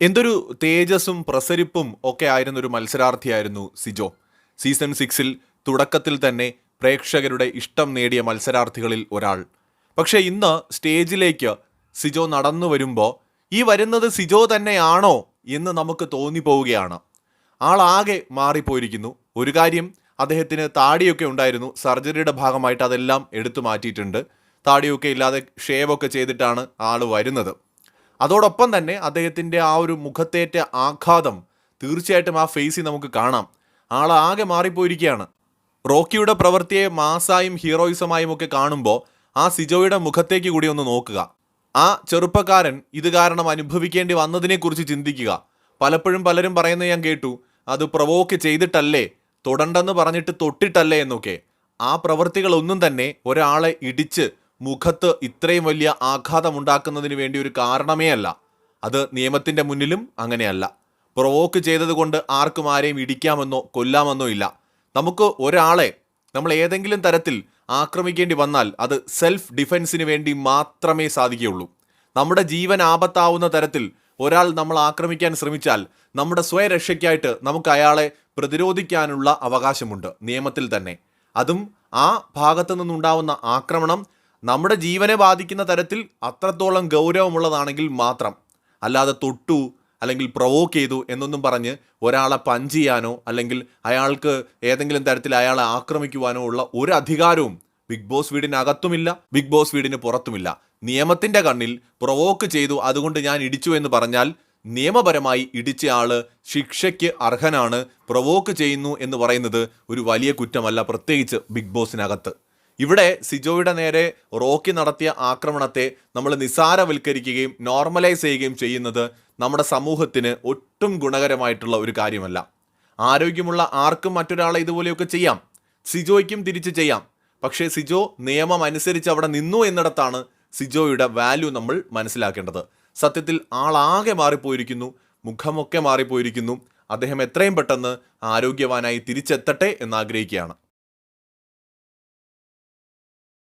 എന്തൊരു തേജസ്സും പ്രസരിപ്പും ഒക്കെ ആയിരുന്ന ഒരു മത്സരാർത്ഥിയായിരുന്നു സിജോ. സീസൺ സിക്സിൽ തുടക്കത്തിൽ തന്നെ പ്രേക്ഷകരുടെ ഇഷ്ടം നേടിയ മത്സരാർത്ഥികളിൽ ഒരാൾ. പക്ഷേ ഇന്ന് സ്റ്റേജിലേക്ക് സിജോ നടന്നു വരുമ്പോൾ ഈ വരുന്നത് സിജോ തന്നെയാണോ എന്ന് നമുക്ക് തോന്നിപ്പോവുകയാണ്. ആളാകെ മാറിപ്പോയിരിക്കുന്നു. ഒരു കാര്യം അദ്ദേഹത്തിന് താടിയൊക്കെ ഉണ്ടായിരുന്നു. സർജറിയുടെ ഭാഗമായിട്ട് അതെല്ലാം എടുത്തു മാറ്റിയിട്ടുണ്ട്. താടിയൊക്കെ ഇല്ലാതെ ഷേവൊക്കെ ചെയ്തിട്ടാണ് ആൾ വരുന്നത്. അതോടൊപ്പം തന്നെ അദ്ദേഹത്തിന്റെ ആ ഒരു മുഖത്തേറ്റ ആഘാതം തീർച്ചയായിട്ടും ആ ഫേസിൽ നമുക്ക് കാണാം. ആളാകെ മാറിപ്പോയിരിക്കുകയാണ്. റോക്കിയുടെ പ്രവൃത്തിയെ മാസായും ഹീറോയിസമായും ഒക്കെ കാണുമ്പോൾ ആ സിജോയുടെ മുഖത്തേക്ക് കൂടി ഒന്ന് നോക്കുക. ആ ചെറുപ്പക്കാരൻ ഇത് കാരണം അനുഭവിക്കേണ്ടി വന്നതിനെക്കുറിച്ച് ചിന്തിക്കുക. പലപ്പോഴും പലരും പറയുന്നത് ഞാൻ കേട്ടു അത് പ്രവോക്ക് ചെയ്തിട്ടല്ലേ? തൊടണ്ടെന്ന് പറഞ്ഞിട്ട് തൊട്ടിട്ടല്ലേ? എന്നൊക്കെ. ആ പ്രവൃത്തികളൊന്നും തന്നെ ഒരാളെ ഇടിച്ച് മുഖത്ത് ഇത്രയും വലിയ ആഘാതമുണ്ടാക്കുന്നതിന് വേണ്ടി ഒരു കാരണമേ അല്ല. അത് നിയമത്തിന്റെ മുന്നിലും അങ്ങനെയല്ല. പ്രൊവോക്ക് ചെയ്തതുകൊണ്ട് ആർക്കും ആരെയും ഇടിക്കാമെന്നോ കൊല്ലാമെന്നോ ഇല്ല. നമുക്ക് ഒരാളെ നമ്മൾ ഏതെങ്കിലും തരത്തിൽ ആക്രമിക്കേണ്ടി വന്നാൽ അത് സെൽഫ് ഡിഫെൻസിന് വേണ്ടി മാത്രമേ സാധിക്കുകയുള്ളൂ. നമ്മുടെ ജീവൻ ആപത്താവുന്ന തരത്തിൽ ഒരാൾ നമ്മൾ ആക്രമിക്കാൻ ശ്രമിച്ചാൽ നമ്മുടെ സ്വയരക്ഷയ്ക്കായിട്ട് നമുക്ക് അയാളെ പ്രതിരോധിക്കാനുള്ള അവകാശമുണ്ട് നിയമത്തിൽ തന്നെ. അതും ആ ഭാഗത്തു നിന്നുണ്ടാവുന്ന ആക്രമണം നമ്മുടെ ജീവനെ ബാധിക്കുന്ന തരത്തിൽ അത്രത്തോളം ഗൗരവമുള്ളതാണെങ്കിൽ മാത്രം. അല്ലാതെ തൊട്ടു അല്ലെങ്കിൽ പ്രൊവോക്ക് ചെയ്തു എന്നൊന്നും പറഞ്ഞ് ഒരാളെ പഞ്ച് ചെയ്യാനോ അല്ലെങ്കിൽ അയാൾക്ക് ഏതെങ്കിലും തരത്തിൽ അയാളെ ആക്രമിക്കുവാനോ ഉള്ള ഒരു അധികാരവും ബിഗ് ബോസ് വീടിനകത്തുമില്ല ബിഗ് ബോസ് വീടിന് പുറത്തുമില്ല. നിയമത്തിന്റെ കണ്ണിൽ പ്രൊവോക്ക് ചെയ്തു അതുകൊണ്ട് ഞാൻ ഇടിച്ചു എന്ന് പറഞ്ഞാൽ നിയമപരമായി ഇടിച്ച ആൾ ശിക്ഷയ്ക്ക് അർഹനാണ് പ്രൊവോക്ക് ചെയ്യുന്നു എന്ന് പറയുന്നത് ഒരു വലിയ കുറ്റമല്ല പ്രത്യേകിച്ച് ബിഗ് ബോസിനകത്ത് ഇവിടെ സിജോയുടെ നേരെ റോക്കി നടത്തിയ ആക്രമണത്തെ നമ്മൾ നിസാരവൽക്കരിക്കുകയും നോർമലൈസ് ചെയ്യുകയും ചെയ്യുന്നത് നമ്മുടെ സമൂഹത്തിന് ഒട്ടും ഗുണകരമായിട്ടുള്ള ഒരു കാര്യമല്ല. ആരോഗ്യമുള്ള ആർക്കും മറ്റൊരാളെ ഇതുപോലെയൊക്കെ ചെയ്യാം. സിജോയ്ക്കും തിരിച്ചു ചെയ്യാം. പക്ഷേ സിജോ നിയമം അനുസരിച്ച് അവിടെ നിന്നു എന്നിടത്താണ് സിജോയുടെ വാല്യൂ നമ്മൾ മനസ്സിലാക്കേണ്ടത്. സത്യത്തിൽ ആളാകെ മാറിപ്പോയിരിക്കുന്നു മുഖമൊക്കെ മാറിപ്പോയിരിക്കുന്നു. അദ്ദേഹം എത്രയും പെട്ടെന്ന് ആരോഗ്യവാനായി തിരിച്ചെത്തട്ടെ എന്ന് ആഗ്രഹിക്കുകയാണ്.